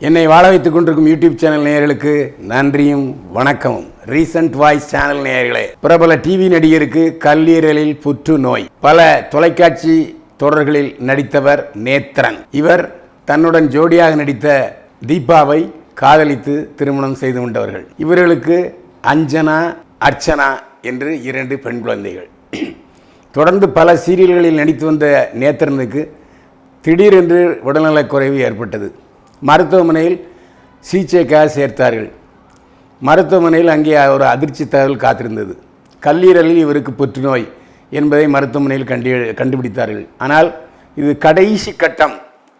என்னை வாழ வைத்துக் கொண்டிருக்கும் யூடியூப் சேனல் நேயர்களுக்கு நன்றியும் வணக்கமும். ரீசன்ட் வாய்ஸ் சேனல் நேயர்களே பிரபல டிவி நடிகருக்கு கல்லீரலில் புற்றுநோய். பல தொலைக்காட்சி தொடர்களில் நடித்தவர் நேத்ரன். இவர் தன்னுடன் ஜோடியாக நடித்த தீபாவை காதலித்து திருமணம் செய்து கொண்டவர்கள். இவர்களுக்கு அஞ்சனா அர்ச்சனா என்று இரண்டு பெண் குழந்தைகள். தொடர்ந்து பல சீரியல்களில் நடித்து வந்த நேத்திரனுக்கு திடீரென்று உடல்நலக் குறைவு ஏற்பட்டது. மருத்துவமனையில் சிகிச்சைக்காக சேர்த்தார்கள். மருத்துவமனையில் அங்கே ஒரு அதிர்ச்சி தகவல் காத்திருந்தது. கல்லீரலில் இவருக்கு புற்றுநோய் என்பதை மருத்துவமனையில் கண்டு கண்டுபிடித்தார்கள். ஆனால் இது கடைசி கட்டம்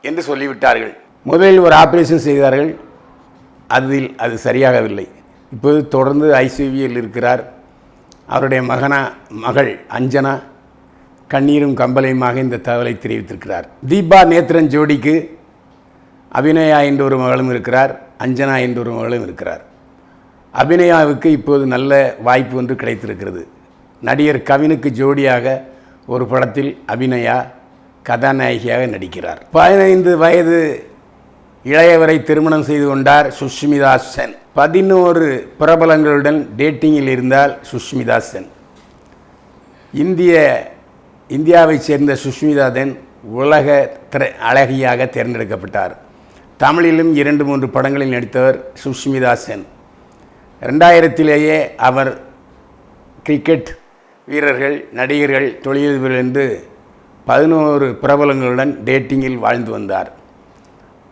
என்று சொல்லிவிட்டார்கள். முதலில் ஒரு ஆப்ரேஷன் செய்தார்கள். அதில் அது சரியாகவில்லை. இப்போது தொடர்ந்து ஐசியூவில் இருக்கிறார். அவருடைய மகனா மகள் அஞ்சனா கண்ணீரும் கம்பலையுமாக இந்த தகவலை தெரிவித்திருக்கிறார். தீபா நேத்ரன் ஜோடிக்கு அபிநயா என்ற ஒரு மகளும் இருக்கிறார் அஞ்சனா என்ற ஒரு மகளும் இருக்கிறார். அபிநயாவுக்கு இப்போது நல்ல வாய்ப்பு ஒன்று கிடைத்திருக்கிறது. நடிகர் கவினுக்கு ஜோடியாக ஒரு படத்தில் அபிநயா கதாநாயகியாக நடிக்கிறார். பதினைந்து வயது இளையவரை திருமணம் செய்து கொண்டார் சுஷ்மிதா சென். பதினோரு பிரபலங்களுடன் டேட்டிங்கில் இருந்தால் சுஷ்மிதா சென். இந்திய இந்தியாவைச் சேர்ந்த சுஷ்மிதா தென் உலக திரை அழகியாக தேர்ந்தெடுக்கப்பட்டார். தமிழிலும் இரண்டு மூன்று படங்களில் நடித்தவர் சுஷ்மிதா சென். ரெண்டாயிரத்திலேயே அவர் கிரிக்கெட் வீரர்கள் நடிகர்கள் தொழிலதிபர்கள் என்று பதினோரு பிரபலங்களுடன் டேட்டிங்கில் வாழ்ந்து வந்தார்.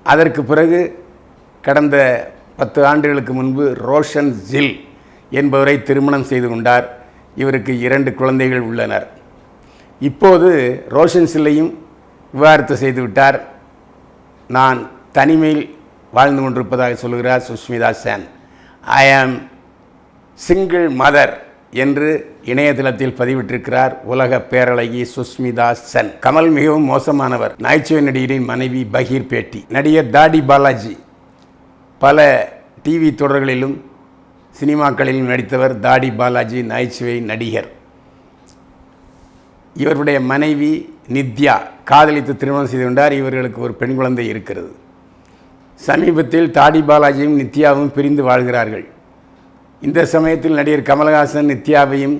அதற்கு பிறகு கடந்த பத்து ஆண்டுகளுக்கு முன்பு ரோஷன் ஜில் என்பவரை திருமணம் செய்து கொண்டார். இவருக்கு இரண்டு குழந்தைகள் உள்ளனர். இப்போது ரோஷன் சில்லையும் விவாகரத்து செய்துவிட்டார் நான் தனிமையில் வாழ்ந்து கொண்டிருப்பதாக சொல்கிறார் சுஷ்மிதா சேன். ஐ ஆம் சிங்கிள் மதர் என்று இணையதளத்தில் பதிவிட்டிருக்கிறார் உலக பேரழகி சுஷ்மிதா சென். கமல் மிகவும் மோசமானவர். நகைச்சுவை நடிகரின் மனைவி பகீர் பேட்டி. நடிகர் தாடி பாலாஜி. பல டிவி தொடர்களிலும் சினிமாக்களிலும் நடித்தவர் தாடி பாலாஜி நகைச்சுவை நடிகர். இவருடைய மனைவி நித்யா காதலித்து திருமணம் செய்து கொண்டார். இவர்களுக்கு ஒரு பெண் குழந்தை இருக்கிறது. சமீபத்தில் தாடி பாலாஜியும் நித்யாவும் பிரிந்து வாழ்கிறார்கள். இந்த சமயத்தில் நடிகர் கமலஹாசன் நித்யாவையும்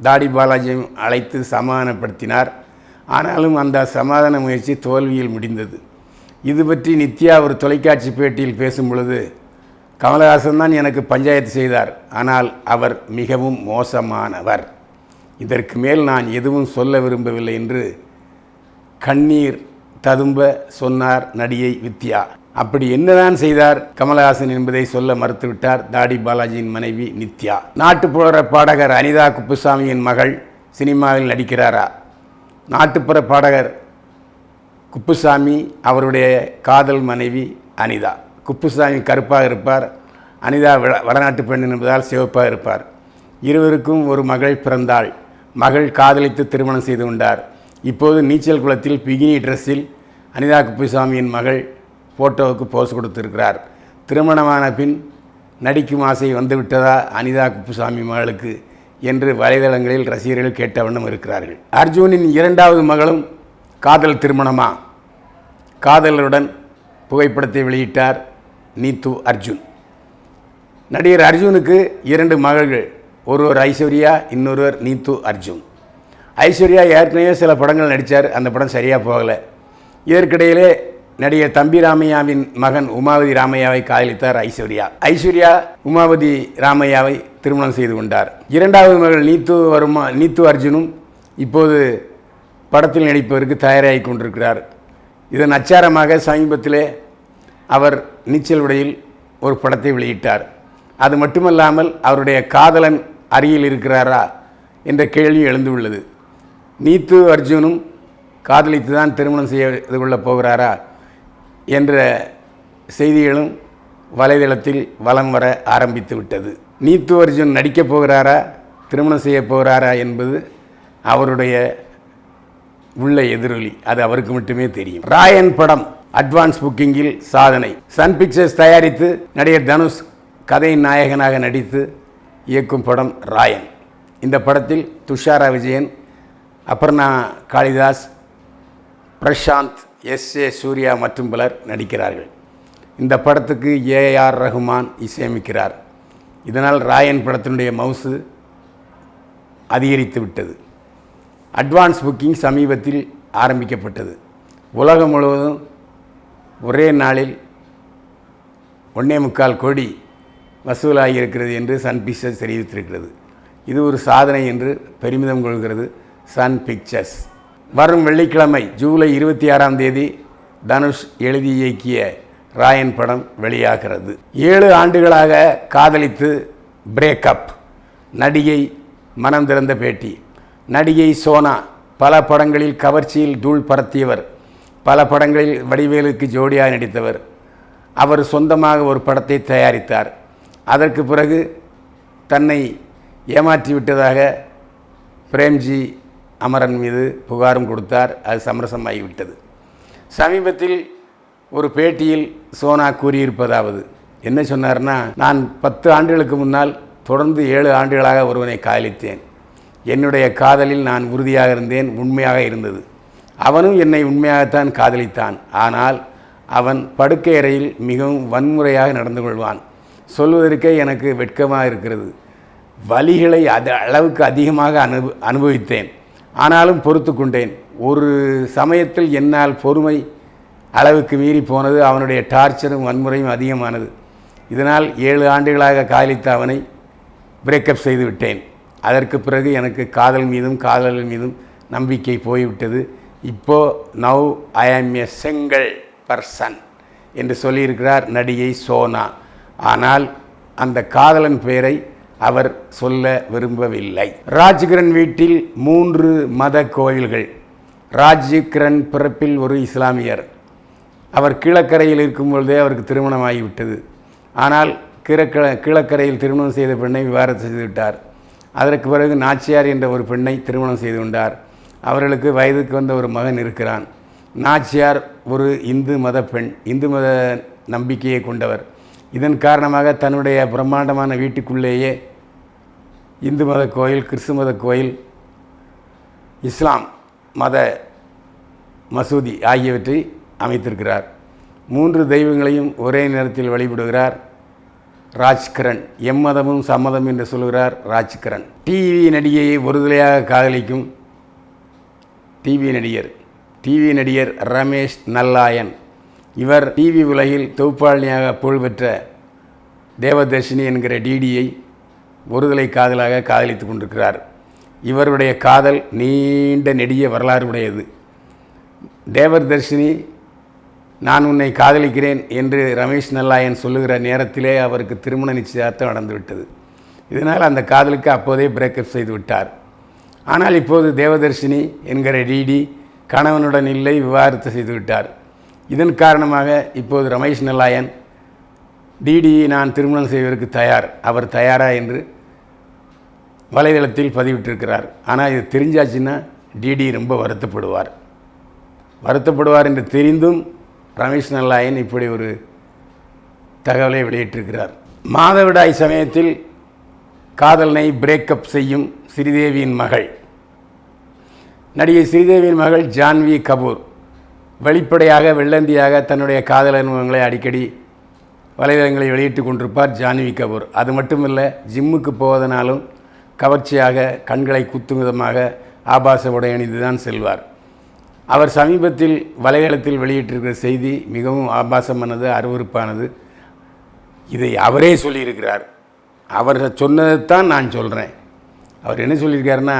தாடி பாலாஜியும் அழைத்து சமாதானப்படுத்தினார். ஆனாலும் அந்த சமாதான முயற்சி தோல்வியில் முடிந்தது. இது பற்றி நித்யா ஒரு தொலைக்காட்சி பேட்டியில் பேசும் பொழுது கமலஹாசன் தான் எனக்கு பஞ்சாயத்து செய்தார் ஆனால் அவர் மிகவும் மோசமானவர். இதற்கு மேல் நான் எதுவும் சொல்ல விரும்பவில்லை என்று கண்ணீர் ததும்ப சொன்னார் நடிகை வித்யா. அப்படி என்னதான் செய்தார்? கமலஹாசன் என்பதை சொல்ல மறுத்துவிட்டார் தாடி பாலாஜியின் மனைவி நித்யா. நாட்டுப்புற பாடகர் அனிதா குப்புசாமியின் மகள் சினிமாவில் நடிக்கிறாரா? நாட்டுப்புற பாடகர் குப்புசாமி அவருடைய காதல் மனைவி அனிதா. குப்புசாமி கருப்பாக இருப்பார். அனிதா வடநாட்டு பெண் என்பதால் சிவப்பாக இருப்பார். இருவருக்கும் ஒரு மகள் பிறந்தாள். மகள் காதலித்து திருமணம் செய்து கொண்டார். இப்போது நீச்சல் குளத்தில் பிகினி ட்ரெஸ்ஸில் அனிதா குப்புசாமியின் மகள் ஃபோட்டோவுக்கு போஸ் கொடுத்திருக்கிறார். திருமணமான பின் நடிக்கும் ஆசை வந்துவிட்டதா? அனிதா குப்புசாமி மகளுக்கு என்று வலைதளங்களில் ரசிகர்கள் கேட்ட வண்ணம் இருக்கிறார்கள். அர்ஜுனின் இரண்டாவது மகளும் காதல் திருமணமா? காதலருடன் புகைப்படத்தை வெளியிட்டார் நீத்து அர்ஜுன். நடிகர் அர்ஜுனுக்கு இரண்டு மகள்கள் ஒருவர் ஐஸ்வர்யா இன்னொருவர் நீத்து அர்ஜுன். ஐஸ்வர்யா ஏற்கனவே சில படங்கள் நடித்தார் அந்த படம் சரியாக போகலை. இதற்கிடையிலே நடிகர் தம்பி ராமையாவின் மகன் உமாவதி ராமையாவை காதலித்தார் ஐஸ்வர்யா. ஐஸ்வர்யா உமாவதி ராமையாவை திருமணம் செய்து கொண்டார். இரண்டாவது மகள் நீத்து வருமா நீத்து அர்ஜுனும் இப்போது படத்தில் நடிப்பதற்கு தயாராகி கொண்டிருக்கிறார். இதன் அச்சாரமாக சமீபத்திலே அவர் நீச்சல் உடையில் ஒரு படத்தை வெளியிட்டார். அது மட்டுமல்லாமல் அவருடைய காதலன் அருகில் இருக்கிறாரா என்ற கேள்வி எழுந்துள்ளது நீத்து அர்ஜுனும் காதலித்து தான் திருமணம் செய்து கொள்ளப் போகிறாரா என்ற செய்திகளும் வலைதளத்தில் வலம் வர ஆரம்பித்து விட்டது. நீத்து அர்ஜுன் நடிக்கப் போகிறாரா? திருமணம் செய்யப் போகிறாரா என்பது அவருடைய உள்ள எதிரொலி. அது அவருக்கு மட்டுமே தெரியும். ராயன் படம் அட்வான்ஸ் புக்கிங்கில் சாதனை. சன் பிக்சர்ஸ் தயாரித்து நடிகர் தனுஷ் கதையின் நாயகனாக நடித்து இயக்கும் படம் ராயன். இந்த படத்தில் துஷாரா விஜயன் அபர்ணா காளிதாஸ் பிரசாந்த் எஸ் ஏ சூர்யா மற்றும் பலர் நடிக்கிறார்கள். இந்த படத்துக்கு ஏஆர் ரஹ்மான் இசையமைக்கிறார். இதனால் ராயன் படத்தினுடைய மவுசு அதிகரித்து விட்டது. அட்வான்ஸ் புக்கிங் சமீபத்தில் ஆரம்பிக்கப்பட்டது. உலகம் முழுவதும் ஒரே நாளில் ஒன்னே முக்கால் கோடி வசூலாகி இருக்கிறது என்று சன் பிக்சர்ஸ் தெரிவித்திருக்கிறது. இது ஒரு சாதனை என்று பெருமிதம் கொள்கிறது சன் பிக்சர்ஸ். வரும் வெள்ளிக்கிழமை ஜூலை இருபத்தி ஆறாம் தேதி தனுஷ் எழுதி இயக்கிய ராயன் படம் வெளியாகிறது. ஏழு ஆண்டுகளாக காதலித்து பிரேக்கப் நடிகை மனம் திறந்த பேட்டி. நடிகை சோனா பல படங்களில் கவர்ச்சியில் தூள் பரத்தியவர். பல படங்களில் வடிவேலுக்கு ஜோடியாக நடித்தவர். அவர் சொந்தமாக ஒரு படத்தை தயாரித்தார். அதற்கு பிறகு தன்னை ஏமாற்றி விட்டதாக பிரேம்ஜி அமரன் மீது புகாரும் கொடுத்தார். அது சமரசமாகிவிட்டது. சமீபத்தில் ஒரு பேட்டியில் சோனா கூறியிருப்பதாவது என்ன சொன்னார்னா நான் பத்து ஆண்டுகளுக்கு முன்னால் தொடர்ந்து ஏழு ஆண்டுகளாக ஒருவனை காதலித்தேன். என்னுடைய காதலில் நான் உறுதியாக இருந்தேன் உண்மையாக இருந்தது. அவனும் என்னை உண்மையாகத்தான் காதலித்தான். ஆனால் அவன் படுக்கை அறையில் மிகவும் வன்முறையாக நடந்து கொள்வான். சொல்வதற்கே எனக்கு வெட்கமாக இருக்கிறது. வலிகளை அது அளவுக்கு அதிகமாக அனுப அனுபவித்தேன். ஆனாலும் பொறுத்து கொண்டேன். ஒரு சமயத்தில் என்னால் பொறுமை அளவுக்கு மீறி போனது அவனுடைய டார்ச்சரும் வன்முறையும் அதிகமானது. இதனால் ஏழு ஆண்டுகளாக காதலித்த அவனை பிரேக்கப் செய்து விட்டேன். அதற்கு பிறகு எனக்கு காதல் மீதும் காதலர் மீதும் நம்பிக்கை போய்விட்டது. இப்போ நவ் ஐ ஆம் எ செங்கல் பர்சன் என்று சொல்லியிருக்கிறார் நடிகை சோனா. ஆனால் அந்த காதலன் பெயரை அவர் சொல்ல விரும்பவில்லை. ராஜ்கிரண் வீட்டில் மூன்று மத கோயில்கள். ராஜ்கிரண் பிறப்பில் ஒரு இஸ்லாமியர். அவர் கீழக்கரையில் இருக்கும் பொழுதே அவருக்கு திருமணமாகிவிட்டது ஆனால் கிழக்க கீழக்கரையில் திருமணம் செய்த பெண்ணை விவாதம் செய்து விட்டார். அதற்கு பிறகு நாச்சியார் என்ற ஒரு பெண்ணை திருமணம் செய்து கொண்டார். அவர்களுக்கு வயதுக்கு வந்த ஒரு மகன் இருக்கிறான். நாச்சியார் ஒரு இந்து மத பெண் இந்து மத நம்பிக்கையை கொண்டவர். இதன் காரணமாக தன்னுடைய பிரம்மாண்டமான வீட்டுக்குள்ளேயே இந்து மத கோயில் கிறிஸ்து மத கோயில் இஸ்லாம் மத மசூதி ஆகியவற்றை அமைத்திருக்கிறார். மூன்று தெய்வங்களையும் ஒரே நேரத்தில் வழிபடுகிறார். ராஜ்கிரண் எம்மதமும் சம்மதம் என்று சொல்கிறார் ராஜ்கிரண் டிவி நடிகையை ஒருதலையாக காதலிக்கும் டிவி நடிகர். டிவி நடிகர் ரமேஷ் நல்லாயன். இவர் டிவி உலகில் தொகுப்பாளினியாக புகழ்பெற்ற தேவதர்ஷினி என்கிற டிடியை ஒருதலை காதலாக காதலித்து கொண்டிருக்கிறார். இவருடைய காதல் நீண்ட நெடிய வரலாறு உடையது தேவதர்ஷினி நான் உன்னை காதலிக்கிறேன் என்று ரமேஷ் நல்லாயன் சொல்லுகிற நேரத்திலே அவருக்கு திருமண நிச்சயதார்த்தம் நடந்துவிட்டது. இதனால் அந்த காதலுக்கு அப்போதே பிரேக்கப் செய்து விட்டார். ஆனால் இப்போது தேவதர்ஷினி என்கிற டிடி கணவனுடன் இல்லை விவாகரத்து செய்து விட்டார். இதன் காரணமாக இப்போது ரமேஷ் நல்லாயன் டிடியை நான் திருமணம் செய்வதற்கு தயார் அவர் தயாரா? என்று வலைதளத்தில் பதிவிட்டிருக்கிறார். ஆனால் இது தெரிஞ்சாச்சுன்னா டிடி ரொம்ப வருத்தப்படுவார். வருத்தப்படுவார் என்று தெரிந்தும் ரமேஷ் நல்லாயன் இப்படி ஒரு தகவலை வெளியிட்டிருக்கிறார். மாதவிடாய் சமயத்தில் காதலனை பிரேக்கப் செய்யும் ஸ்ரீதேவியின் மகள். நடிகை ஸ்ரீதேவியின் மகள் ஜான்வி கபூர் வெளிப்படையாக வெள்ளந்தியாக தன்னுடைய காதல் அனுபவங்களை அடிக்கடி வலைதளங்களை வெளியிட்டு கொண்டிருப்பார் ஜான்வி கபூர். அது மட்டுமல்ல ஜிம்முக்கு போவதனாலும் கவர்ச்சியாக கண்களை குத்தும் விதமாக ஆபாச உடை அணிந்து தான் செல்வார். அவர் சமீபத்தில் வலைதளத்தில் வெளியிட்டிருக்கிற செய்தி மிகவும் ஆபாசமானது அருவருப்பானது. இதை அவரே சொல்லியிருக்கிறார். அவர் சொன்னதைத்தான் நான் சொல்கிறேன் அவர் என்ன சொல்லியிருக்காருன்னா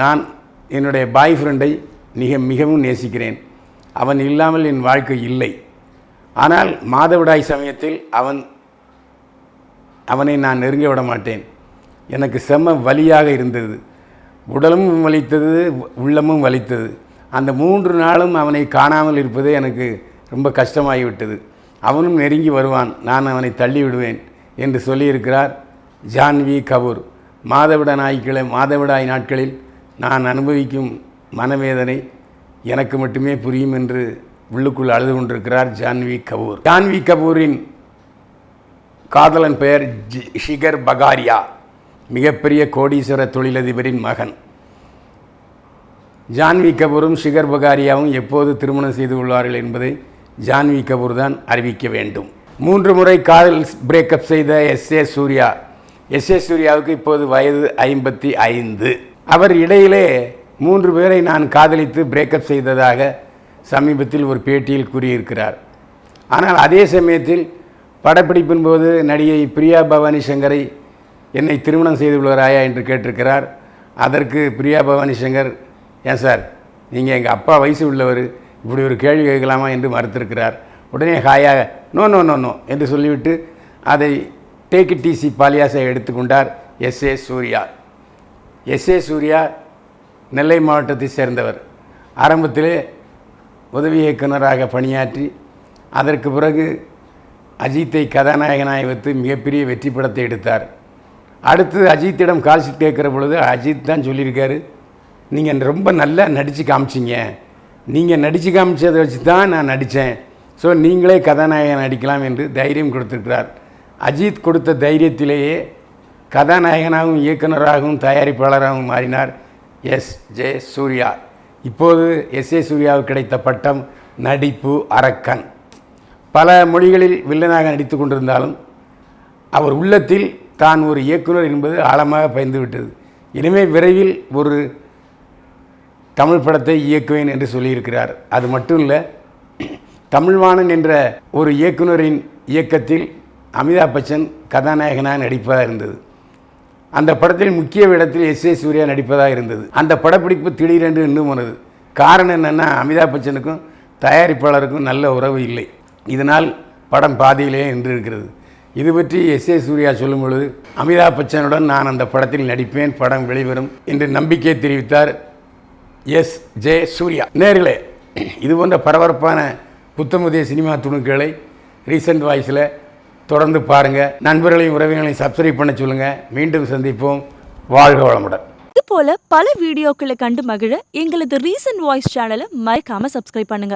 நான் என்னுடைய பாய் ஃப்ரெண்டை மிக மிகவும் நேசிக்கிறேன். அவன் இல்லாமல் என் வாழ்க்கை இல்லை. ஆனால் மாதவிடாய் சமயத்தில் அவன் அவனை நான் நெருங்க விட மாட்டேன். எனக்கு செம வலியாக இருந்தது. உடலும் வலித்தது உள்ளமும் வலித்தது. அந்த மூன்று நாளும் அவனை காணாமல் இருப்பது எனக்கு ரொம்ப கஷ்டமாகிவிட்டது. அவனும் நெருங்கி வருவான். நான் அவனை தள்ளி விடுவேன் என்று சொல்லியிருக்கிறார் ஜான்வி கபூர். மாதவிட நாய்க்களை மாதவிடாய் நாட்களில் நான் அனுபவிக்கும் மனவேதனை எனக்கு மட்டுமே புரியும் என்று உள்ளுக்குள் அழுது கொண்டிருக்கிறார் ஜான்வி கபூர். ஜான்வி கபூரின் காதலன் பெயர் ஜி- ஷிகர் பகாரியா. மிகப்பெரிய கோடீஸ்வர தொழிலதிபரின் மகன். ஜான்வி கபூரும் ஷிகர் பகாரியாவும் எப்போது திருமணம் செய்து கொள்வார்கள் என்பதை ஜான்வி கபூர் தான் அறிவிக்க வேண்டும். மூன்று முறை காதல் பிரேக்கப் செய்த S A Surya. S A சூர்யாவுக்கு இப்போது வயது ஐம்பத்தி ஐந்து. அவர் இடையிலே மூன்று பேரை நான் காதலித்து பிரேக்கப் செய்ததாக சமீபத்தில் ஒரு பேட்டியில் கூறியிருக்கிறார். ஆனால் அதே சமயத்தில் படப்பிடிப்பின் போது நடிகை பிரியா பவானி சங்கரை என்னை திருமணம் செய்து கொள்கிறாயா என்று கேட்டிருக்கிறார். அதற்கு பிரியா பவானி சங்கர் ஏன் சார் நீங்கள் எங்கள் அப்பா வயசு உள்ளவர் இப்படி ஒரு கேள்வி கேட்கலாமா? என்று மறுத்திருக்கிறார். உடனே ஹாயாக நோ நோ நோ நோ என்று சொல்லிவிட்டு அதை டேக் டிசி பாலியாசை எடுத்துக்கொண்டார் S. A. Surya. S. A. Surya Nellai மாவட்டத்தை சேர்ந்தவர். ஆரம்பத்திலே உதவி இயக்குனராக பணியாற்றி அதற்கு பிறகு அஜித்தை கதாநாயகனாய் வைத்து மிகப்பெரிய வெற்றி படத்தை எடுத்தார். அடுத்து அஜித்திடம் கால்ஷீட் கேட்குற பொழுது அஜித் தான் சொல்லியிருக்காரு. நீங்கள் ரொம்ப நல்லா நடித்து காமிச்சிங்க. நீங்கள் நடித்து காமிச்சதை வச்சு தான் நான் நடித்தேன் ஸோ நீங்களே கதாநாயகன் நடிக்கலாம் என்று தைரியம் கொடுத்துருக்கிறார். அஜித் கொடுத்த தைரியத்திலேயே கதாநாயகனாகவும் இயக்குனராகவும் தயாரிப்பாளராகவும் மாறினார் எஸ். ஜே. சூர்யா. இப்போது எஸ். ஏ. சூர்யாவுக்கு கிடைத்த பட்டம் நடிப்பு அரக்கன். பல மொழிகளில் வில்லனாக நடித்து கொண்டிருந்தாலும் அவர் உள்ளத்தில் தான் ஒரு இயக்குனர் என்பது ஆழமாக பயந்து விட்டது. இனிமே விரைவில் ஒரு தமிழ் படத்தை இயக்குவேன் என்று சொல்லியிருக்கிறார். அது மட்டும் இல்லை தமிழ்வாணன் என்ற ஒரு இயக்குனரின் இயக்கத்தில் அமிதாப் பச்சன் கதாநாயகனாக நடிப்பதாக இருந்தது. அந்த படத்தில் முக்கிய இடத்தில் எஸ் ஏ சூர்யா நடிப்பதாக இருந்தது. அந்த படப்பிடிப்பு திடீரென்று இன்னும் போனது காரணம் என்னென்னா அமிதாப் பச்சனுக்கும் தயாரிப்பாளருக்கும் நல்ல உறவு இல்லை. இதனால் படம் பாதியிலேயே நின்று இருக்கிறது இது பற்றி எஸ் ஏ சூர்யா சொல்லும் பொழுது அமிதாப் பச்சனுடன் நான் அந்த படத்தில் நடிப்பேன் படம் வெளிவரும் என்று நம்பிக்கை தெரிவித்தார் எஸ் ஜே சூர்யா. நேர்களே இது போன்ற பரபரப்பான புத்தமுதிய சினிமா துணுக்குகளை ரீசெண்ட் வாய்ஸில் தொடர்ந்து பாருங்கள் நண்பர்களையும் உறவினர்களையும் சப்ஸ்கிரைப் பண்ண சொல்லுங்கள் மீண்டும் சந்திப்போம். வாழ்க வளமுடன். இது போல பல வீடியோக்களை கண்டு மகிழ எங்களது ரீசன்ட் வாய்ஸ் சேனலை மறக்காமல் சப்ஸ்கிரைப் பண்ணுங்கள்